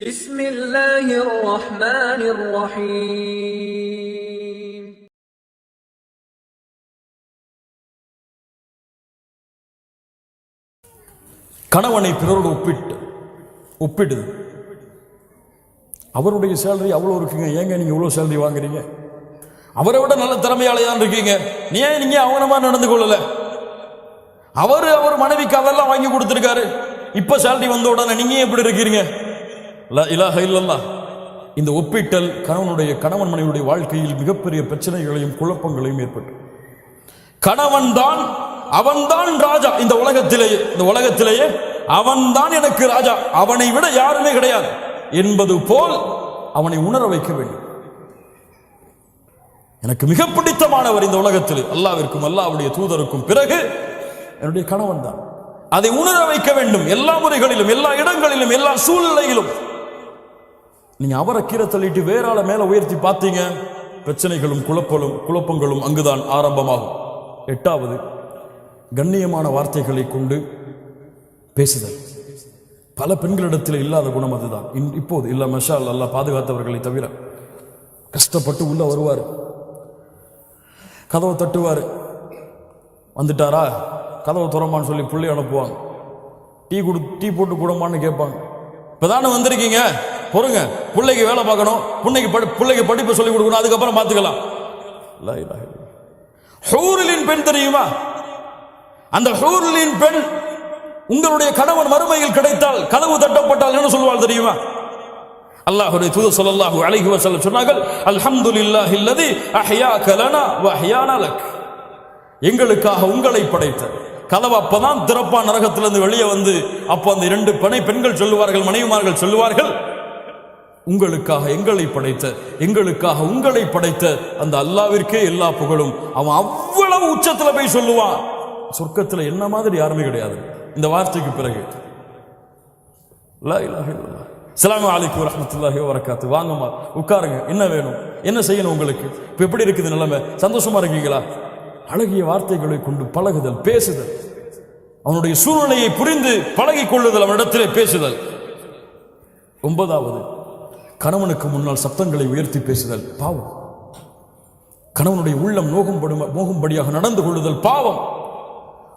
بسم الله الرحمن الرحيم கணவனை பிறரோடு ஒப்பிட்டு ஒப்பிடுது அவருடைய சேலரி அவ்வளோ இருக்குங்க ஏங்க நீங்க இவ்வளோ சேலரி வாங்குறீங்க அவரை விட நல்ல திறமையாளி தான் இருக்கீங்க நீ ஏன் நீங்க அவனமா நடந்து கொள்ளல அவர் அவர் மனைவிக்கு அதெல்லாம் வாங்கி கொடுத்துருக்காரு இப்ப சேலரி வந்த உடனே நீங்க ஏன் எப்படி இருக்கிறீங்க லா இலாஹ இல்லல்லா இந்த ஒப்பிட்டல் கணவனுடைய கணவன் மனைவியுடைய வாழ்க்கையில் மிகப்பெரிய பிரச்சனைகளையும் குழப்பங்களையும் ஏற்பட்டு. கணவன் தான் அவன்தான் ராஜா இந்த உலகத்திலேயே இந்த உலகத்திலேயே அவன்தான் எனக்கு ராஜா. அவனை விட யாருமே கிடையாது. என்பது போல் அவனை உணர வைக்க வேண்டும். எனக்கு மிக பிடித்தமானவர் இந்த உலகத்தில் அல்லாவிற்கும் அல்லாவுடைய தூதருக்கும் பிறகு என்னுடைய கணவன் தான் அதை உணர வைக்க வேண்டும். எல்லா முறைகளிலும் எல்லா இடங்களிலும் எல்லா சூழ்நிலையிலும். நீங்கள் அவரை கீரை தள்ளிட்டு வேற மேலே உயர்த்தி பார்த்தீங்க? பிரச்சனைகளும் குழப்பலும் குழப்பங்களும் அங்குதான் ஆரம்பமாகும். எட்டாவது கண்ணியமான வார்த்தைகளை கொண்டு பேசுதல். பல பெண்களிடத்தில் இல்லாத குணம் அதுதான். இன்- இப்போது இல்லை மஷால் அல்லாஹ் பாதுகாத்தவர்களை தவிர கஷ்டப்பட்டு உள்ளே வருவார். கதவை தட்டுவார். வந்துட்டாரா? கதவை துறமான்னு சொல்லி பிள்ளை அனுப்புவாங்க டீ கொடு டீ போட்டு கூடமான்னு கேட்பாங்க இப்பதானே வந்திருக்கீங்க? பொறுங்க. பிள்ளைக்கு வேலை பார்க்கணும். பிள்ளைக்கு படி பிள்ளைக்கு படிப்பு சொல்லி கொடுக்கணும். அதுக்கப்புறம் பார்த்துக்கலாம். லா ஹூரிலின் பெண் தெரியுமா? அந்த ஹூரிலின் பெண் உங்களுடைய கணவன் மறுமையில் கிடைத்தால் கதவு தட்டப்பட்டால் என்ன சொல்வாள் தெரியுமா? அல்லாஹுடைய தூது சொல்லல்லாஹு அழகி வஸல்லம் சொன்னார்கள் அல்ஹம்து இல்லாஹ் இல்லதி லனா வ அஹ்யானா லக். எங்களுக்காக உங்களை படைத்த கதவு அப்பதான் திறப்பான் நரகத்திலிருந்து வெளியே வந்து அப்போ அந்த இரண்டு பனை பெண்கள் சொல்லுவார்கள் மனைவிமார்கள் சொல்லுவார்கள் உங்களுக்காக எங்களை படைத்த எங்களுக்காக உங்களை படைத்த அந்த அல்லாவிற்கே எல்லா புகழும். அவன் அவ்வளவு உச்சத்துல போய் சொல்லுவான் சொர்க்கத்துல என்ன மாதிரி யாருமே கிடையாது. இந்த வார்த்தைக்கு பிறகு. லா இலாஹ இல்லல்லாஹ். அஸ்ஸலாமு அலைக்கும் வரஹ்மத்துல்லாஹி வபரகாத்து. வாங்கம்மா உட்காருங்க. என்ன வேணும்? என்ன செய்யணும் உங்களுக்கு? இப்போ எப்படி இருக்குது நிலைமை? சந்தோஷமா இருக்கீங்களா? அழகிய வார்த்தைகளை கொண்டு பழகுதல் பேசுதல். அவனுடைய சூழ்நிலையை புரிந்து பழகி கொள்ளுதல் அவனிடத்திலே பேசுதல். ஒன்பதாவது. கணவனுக்கு முன்னால் சப்தங்களை உயர்த்தி பேசுதல் பாவம். கணவனுடைய உள்ளம் நோகும்படும் நோகும்படியாக நடந்து கொள்ளுதல் பாவம்.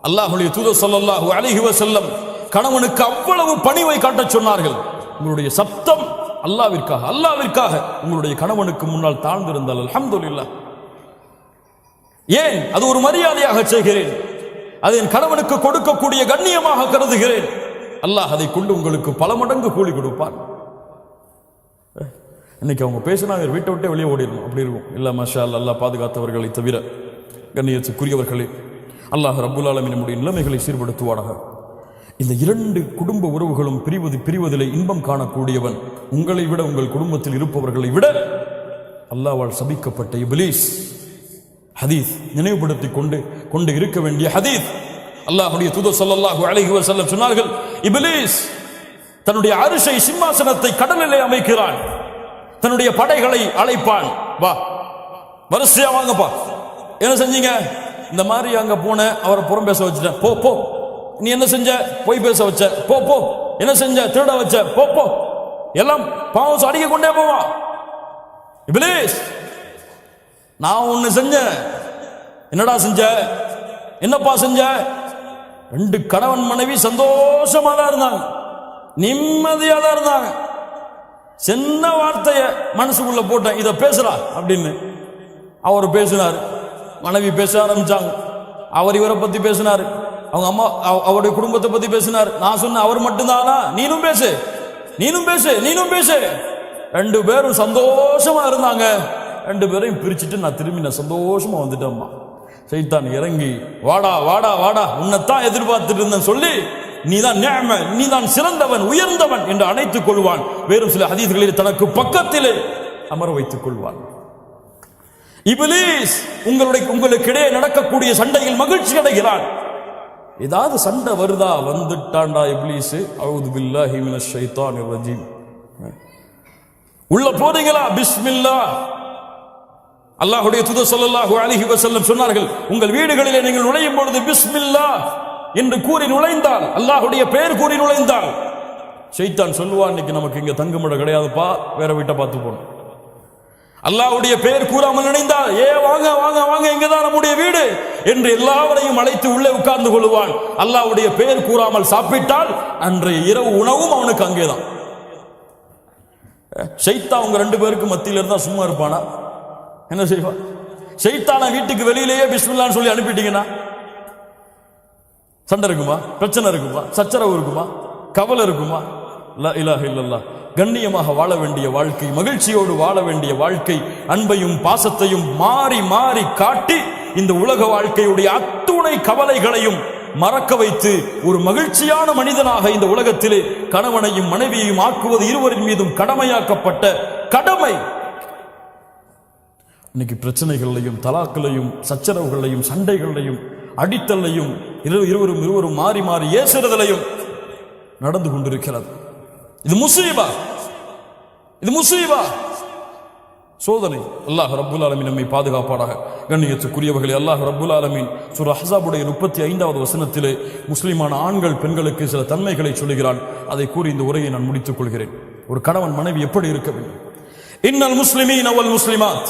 அல்லாஹுடைய தூதர் சொல்லல்லாஹு அலைஹி செல்லம் கணவனுக்கு அவ்வளவு பணிவை காட்டச் சொன்னார்கள். உங்களுடைய சப்தம் அல்லாவிற்காக அல்லாவிற்காக உங்களுடைய கணவனுக்கு முன்னால் தாழ்ந்திருந்தால் அல்ஹம்துலில்லாஹ் ஏன்? அது ஒரு மரியாதையாக செய்கிறேன். அது என் கணவனுக்கு கொடுக்கக்கூடிய கண்ணியமாக கருதுகிறேன். அல்லாஹ் அதை கொண்டு உங்களுக்கு பல மடங்கு கூலி கொடுப்பான். இன்னைக்கு அவங்க பேசினா அவர் வீட்டை விட்டே வெளியே ஓடிடணும். அப்படி இருக்கும். இல்லை மஷா அல்லாஹ் பாதுகாத்தவர்களை தவிர கண்ணியத்துக்குரியவர்களே அல்லாஹ் ரப்புல் ஆலமீன் நம்முடைய நிலைமைகளை சீர்படுத்துவானாக. இந்த இரண்டு குடும்ப உறவுகளும் பிரிவது பிரிவதிலே இன்பம் காணக்கூடியவன் உங்களை விட உங்கள் குடும்பத்தில் இருப்பவர்களை விட அல்லாஹ்வால் சபிக்கப்பட்ட இபிலீஸ். ஹதீஸ் நினைவுபடுத்திக் கொண்டு கொண்டு இருக்க வேண்டிய ஹதீஸ். அல்லாஹுடைய தூதர் சொல்லல்லாஹு அழகுவ செல்ல சொன்னார்கள் இபிலீஸ் தன்னுடைய அரிசை சிம்மாசனத்தை கடலிலே அமைக்கிறான். தன்னுடைய படைகளை அழைப்பான். வா. வரிசையா வாங்கப்பா. என்ன செஞ்சீங்க? இந்த மாதிரி அங்க போன அவரை புறம் பேச வச்சுட்டேன். போ போ. நீ என்ன செஞ்ச? போய் பேச வச்ச. போ போ. என்ன செஞ்ச? திருட வச்ச. போ போ. எல்லாம் பாவம் அடிக்க கொண்டே போவா. இப்லீஸ் நான் ஒன்று செஞ்சேன் என்னடா செஞ்ச? என்னப்பா செஞ்ச? ரெண்டு கணவன் மனைவி சந்தோஷமா தான் இருந்தாங்க. நிம்மதியா தான் இருந்தாங்க. சின்ன வார்த்தைய மனசுக்குள்ள போட்டேன். இதை பேசுறா அப்படின்னு அவர் பேசினார். மனைவி பேச ஆரம்பிச்சாங்க. அவர் இவரை பத்தி பேசினார். அவங்க அம்மா அவ- அவருடைய குடும்பத்தை பத்தி பேசினார். நான் சொன்ன அவர் மட்டும்தானா? நீனும் பேசு. நீனும் பேசு நீனும் பேசு. ரெண்டு பேரும் சந்தோஷமா இருந்தாங்க. ரெண்டு பேரையும் பிரிச்சுட்டு நான் திரும்பி நான் சந்தோஷமா வந்துட்டேம்மா. சைத்தான் இறங்கி வாடா வாடா வாடா. உன்னைத்தான் எதிர்பார்த்துட்டு இருந்தேன். சொல்லி. நீதான் நீதான் சிறந்தவன் உயர்ந்தவன் என்று அணைத்துக் கொள்வான். வேறு சில ஹதீஸ்களில் தனக்கு பக்கத்திலே அமர வைத்துக் கொள்வான். இபிலீஸ் உங்களுடைய உங்களுக்கிடையே நடக்கக்கூடிய சண்டையில் மகிழ்ச்சி அடைகிறான். ஏதாவது சண்டை வருதா? வந்துட்டான்டா இப்லீஸ். அவுது பில்லாஹி மினஷ் ஷைத்தான் ரஜீம். உள்ள போறீங்களா? பிஸ்மில்லா. அல்லாஹுடைய தூதர் சொல்லல்லாஹு அலிஹி வசல்லம் சொன்னார்கள் உங்கள் வீடுகளிலே நீங்கள் நுழையும் பொழுது பிஸ்மில்லா. என்று கூறி நுழைந்தால் அல்லாஹுடைய பெயர் கூறி நுழைந்தால் ஷைத்தான் சொல்லுவான் இன்னைக்கு நமக்கு இங்க தங்குமிடம் கிடையாதுப்பா வேற வீட்டை பார்த்து போகணும். அல்லாஹ்வுடைய பெயர் கூறாமல் நினைந்தால் ஏ வாங்க வாங்க வாங்க இங்கதான் நம்முடைய வீடு என்று எல்லாவரையும் அழைத்து உள்ளே உட்கார்ந்து கொள்வான். அல்லாஹ்வுடைய பெயர் கூறாமல் சாப்பிட்டால் அன்றைய இரவு உணவும் அவனுக்கு அங்கேதான். ஷைத்தா அவங்க ரெண்டு பேருக்கு மத்தியில் இருந்தா சும்மா இருப்பானா? என்ன செய்வான் ஷைத்தான வீட்டுக்கு வெளியிலேயே பிஸ்மில்லான்னு சொல்லி அனுப்பிட்டீங்கன்னா சண்டை இருக்குமா? பிரச்சனை இருக்குமா? சச்சரவு இருக்குமா? கவலை இருக்குமா? லா இலாஹ இல்லல்லாஹ். கண்ணியமாக வாழ வேண்டிய வாழ்க்கை மகிழ்ச்சியோடு வாழ வேண்டிய வாழ்க்கை அன்பையும் பாசத்தையும் மாறி மாறி காட்டி இந்த உலக வாழ்க்கையுடைய அத்துணை கவலைகளையும் மறக்க வைத்து ஒரு மகிழ்ச்சியான மனிதனாக இந்த உலகத்திலே கணவனையும் மனைவியையும் ஆக்குவது இருவரின் மீதும் கடமையாக்கப்பட்ட கடமை. இன்னைக்கு பிரச்சனைகளையும் தலாக்களையும் சச்சரவுகளையும் சண்டைகளையும் அடித்தல்லையும் இருவரும் இருவரும் மாறி மாறி ஏசுறதிலையும் நடந்து கொண்டிருக்கிறது. இது முசீபா. இது முசீபா. சோதனை. அல்லாஹ் ரப்புல் ஆலமின் நம்மை பாதுகாப்பாடாக கண்ணியத்துக்குரியவர்களே அல்லாஹ் ரப்புல் ஆலமின் சுர் அஹ்ஸாபுடைய முப்பத்தி ஐந்தாவது வசனத்திலே முஸ்லிமான ஆண்கள் பெண்களுக்கு சில தன்மைகளை சொல்லுகிறான். அதை கூறி இந்த உரையை நான் முடித்துக் கொள்கிறேன். ஒரு கணவன் மனைவி எப்படி இருக்க வேண்டும்? இன்னல் முஸ்லிமீன் அவல் முஸ்லிமாத்.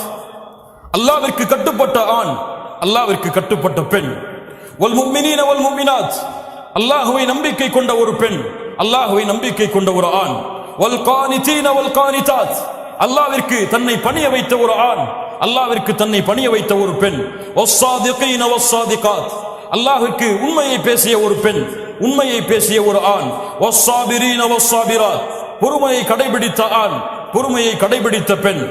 அல்லாவிற்கு கட்டுப்பட்ட ஆண் அல்லாவிற்கு கட்டுப்பட்ட பெண். ஒல் முக்மினின ஒல் முக்மினாத் அல்லாஹுவை நம்பிக்கை கொண்ட ஒரு பெண் அல்லாஹுவை நம்பிக்கை கொண்ட ஒரு ஆண். ஒல் கானிதீன ஒல் கானிதாத் அல்லாவிற்கு தன்னை பணிய வைத்த ஒரு ஆண் அல்லாவிற்கு தன்னை பணிய வைத்த ஒரு பெண். வஸ்ஸாதிகீன வஸ்ஸாதிகாத் அல்லாஹ்விற்கு உண்மையை பேசிய ஒரு பெண் உண்மையை பேசிய ஒரு ஆண். வஸ்ஸாபிரீன வஸ்ஸாபிராத் பொறுமையை கடைபிடித்த ஆண் பொறுமையை கடைபிடித்த பெண்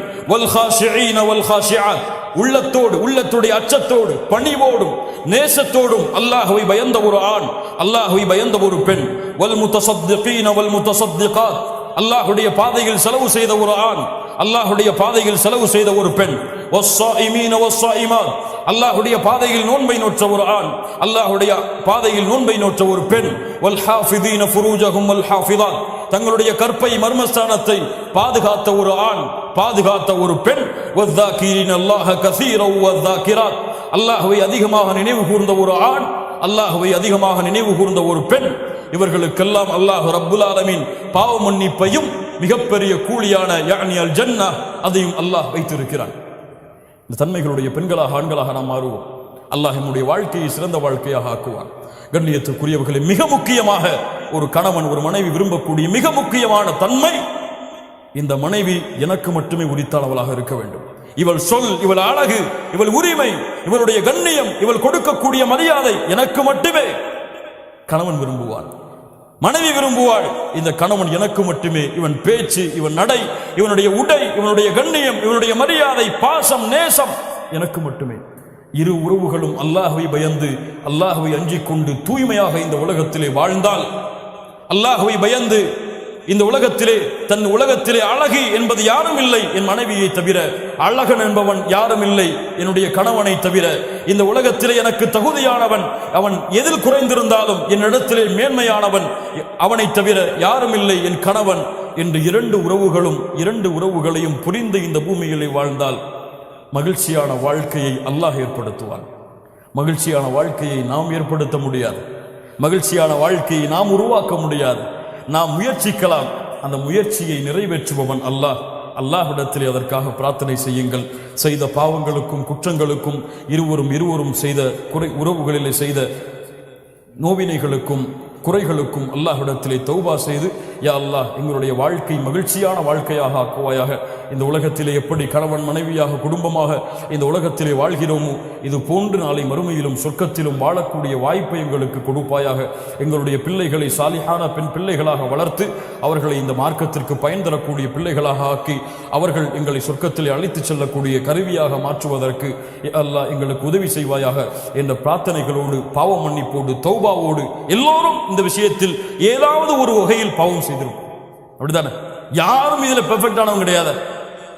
உள்ளத்தோடு உள்ளத்துடைய அச்சத்தோடு பணிவோடும் நேசத்தோடும் அல்லாஹுவை பயந்த ஒரு ஆண் அல்லாஹுவை பயந்த ஒரு பெண் வல் முத்தசத்திகீன வல் முத்தசத்திகாத். அல்லாஹுடைய பாதையில் செலவு செய்த ஒரு ஆண் அல்லாஹுடைய பாதையில் செலவு செய்த ஒரு பெண். அல்லாஹுடைய பாதையில் நோன்பை நோற்ற ஒரு ஆண். அல்லாஹ்வுடைய பாதையில் நோன்பை நோற்ற ஒரு பெண். ஃபுரூஜஹும் தங்களுடைய கற்பை மர்மஸ்தானத்தை பாதுகாத்த ஒரு ஆண் பாதுகாத்த ஒரு பெண். அல்லாஹுவை அதிகமாக நினைவு கூர்ந்த ஒரு ஆண் அல்லாஹுவை அதிகமாக நினைவு கூர்ந்த ஒரு பெண். இவர்களுக்கெல்லாம் அல்லாஹ் ரப்புல் ஆலமின் பாவ மன்னிப்பையும் மிகப்பெரிய கூலியான யானி அல் ஜன்னா அதையும் அல்லாஹ் வைத்திருக்கிறான். இந்த தன்மைகளுடைய பெண்களாக ஆண்களாக நாம் மாறுவோம். அல்லாஹ் நம்முடைய வாழ்க்கையை சிறந்த வாழ்க்கையாக ஆக்குவான். கண்ணியத்துக்குரியவர்களை மிக முக்கியமாக ஒரு கணவன் ஒரு மனைவி விரும்பக்கூடிய மிக முக்கியமான தன்மை இந்த மனைவி எனக்கு மட்டுமே உரித்தானவளாக இருக்க வேண்டும். இவள் சொல் இவள் அழகு இவள் உரிமை இவளுடைய கண்ணியம் இவள் கொடுக்கக்கூடிய மரியாதை எனக்கு மட்டுமே. கணவன் விரும்புவான். மனைவி விரும்புவாள். இந்த கணவன் எனக்கு மட்டுமே. இவன் பேச்சு இவன் நடை இவனுடைய உடை இவனுடைய கண்ணியம் இவனுடைய மரியாதை பாசம் நேசம் எனக்கு மட்டுமே. இரு உறவுகளும் அல்லாஹுவை பயந்து அல்லாஹுவை அஞ்சிக் கொண்டு தூய்மையாக இந்த உலகத்திலே வாழ்ந்தால் அல்லாஹுவை பயந்து இந்த உலகத்திலே தன் உலகத்திலே அழகி என்பது யாரும் இல்லை என் மனைவியை தவிர. அழகன் என்பவன் யாரும் இல்லை என்னுடைய கணவனை தவிர. இந்த உலகத்திலே எனக்கு தகுதியானவன் அவன் எதில் குறைந்திருந்தாலும் என்னிடத்திலே மேன்மையானவன் அவனை தவிர யாரும் இல்லை என் கணவன் என்று இரண்டு உறவுகளும் இரண்டு உறவுகளையும் புரிந்து இந்த பூமியிலே வாழ்ந்தால் மகிழ்ச்சியான வாழ்க்கையை அல்லாஹ் ஏற்படுத்துவான். மகிழ்ச்சியான வாழ்க்கையை நாம் ஏற்படுத்த முடியாது. மகிழ்ச்சியான வாழ்க்கையை நாம் உருவாக்க முடியாது. நாம் முயற்சிக்கலாம். அந்த முயற்சியை நிறைவேற்றுபவன் அல்லாஹ். அல்லாஹிடத்திலே அதற்காக பிரார்த்தனை செய்யுங்கள். செய்த பாவங்களுக்கும் குற்றங்களுக்கும் இருவரும் இருவரும் செய்த குறை உறவுகளிலே செய்த நோவினைகளுக்கும் குறைகளுக்கும் அல்லாஹிடத்திலே தௌபா செய்து யா அல்லாஹ் எங்களுடைய வாழ்க்கை மகிழ்ச்சியான வாழ்க்கையாக ஆக்குவாயாக. இந்த உலகத்திலே எப்படி கணவன் மனைவியாக குடும்பமாக இந்த உலகத்திலே வாழ்கிறோமோ இது போன்று நாளை மறுமையிலும் சொர்க்கத்திலும் வாழக்கூடிய வாய்ப்பை எங்களுக்கு கொடுப்பாயாக. எங்களுடைய பிள்ளைகளை சாலிஹான பெண் பிள்ளைகளாக வளர்த்து அவர்களை இந்த மார்க்கத்திற்கு பயன் தரக்கூடிய பிள்ளைகளாக ஆக்கி அவர்கள் எங்களை சொர்க்கத்திலே அழைத்துச் செல்லக்கூடிய கருவியாக மாற்றுவதற்கு யா அல்லாஹ் எங்களுக்கு உதவி செய்வாயாக. என்ற பிரார்த்தனைகளோடு பாவ மன்னிப்போடு தௌபாவோடு எல்லோரும் இந்த விஷயத்தில் ஏதாவது ஒரு வகையில் பாவம் செய்திருக்கும். அப்படித்தானே? யாரும் இதுல பெர்ஃபெக்டானவங்க கிடையாது.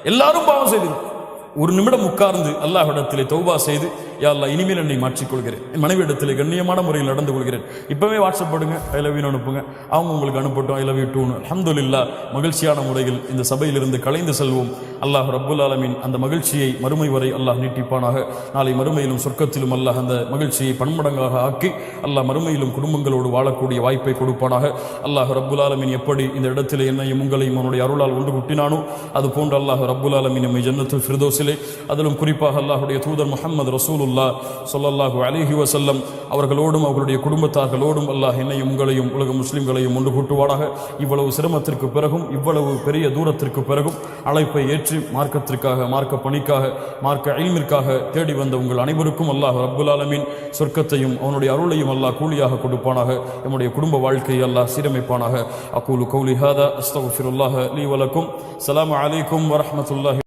எல்லாரும் பாவம் செய்திருக்கும். ஒரு நிமிடம் உட்கார்ந்து அல்லாஹ்விடத்திலே தௌபா செய்து யா இனிமேல் என்னை மாற்றிக்கொள்கிறேன். என் மனைவி இடத்துல கண்ணியமான முறையில் நடந்து கொள்கிறேன். இப்பவே வாட்ஸ்அப் பண்ணுங்க ஐ லவ் யூ அனுப்புங்க. அவங்க உங்களுக்கு அனுப்பட்டும் ஐ லவ் யூ டூன்னு அல்ஹம்துலில்லாஹ் மகிழ்ச்சியான முறையில் இந்த சபையிலிருந்து கலைந்து செல்வோம். அல்லாஹ் ரப்புல் ஆலமின் அந்த மகிழ்ச்சியை மறுமை வரை அல்லாஹ் நீட்டிப்பானாக. நாளை மறுமையிலும் சொர்க்கத்திலும் அல்லாஹ் அந்த மகிழ்ச்சியை பன்மடங்காக ஆக்கி அல்லாஹ் மறுமையிலும் குடும்பங்களோடு வாழக்கூடிய வாய்ப்பை கொடுப்பானாக. அல்லாஹ் ரப்புல் ஆலமின் எப்படி இந்த இடத்திலே என்னையும் உங்களையும் அவனுடைய அருளால் ஒன்று குட்டினானோ அது போன்று அல்லாஹ் ரப்புல் ஆலமின் நம்மை ஜன்னத்து ஃபிர்தோஸிலே அதிலும் குறிப்பாக அல்லாஹுடைய தூதர் முஹம்மது ரசூலுல்லா சொல்லல்லாஹு அலிஹி வசல்லம் அவர்களோடும் அவர்களுடைய குடும்பத்தார்களோடும் அல்லாஹ் என்னையும் உங்களையும் உலக முஸ்லிம்களையும் ஒன்று கூட்டுவானாக. இவ்வளவு சிரமத்திற்கு பிறகும் இவ்வளவு பெரிய தூரத்திற்கு பிறகும் அழைப்பை ஏற்றி மார்க்கத்திற்காக மார்க்க பணிக்காக மார்க்க அழிமிற்காக தேடி வந்த உங்கள் அனைவருக்கும் அல்லாஹ் ரப்புல் ஆலமீன் சொர்க்கத்தையும் அவனுடைய அருளையும் அல்லாஹ் கூலியாக கொடுப்பானாக. நம்முடைய குடும்ப வாழ்க்கையை அல்லாஹ் சீரமைப்பானாக. அக்கூலு கௌலி ஹாதா அஸ்தகுல்லாஹ் லீ வலக்கும். சலாம் அலைக்கும் வரமத்துல்லாஹி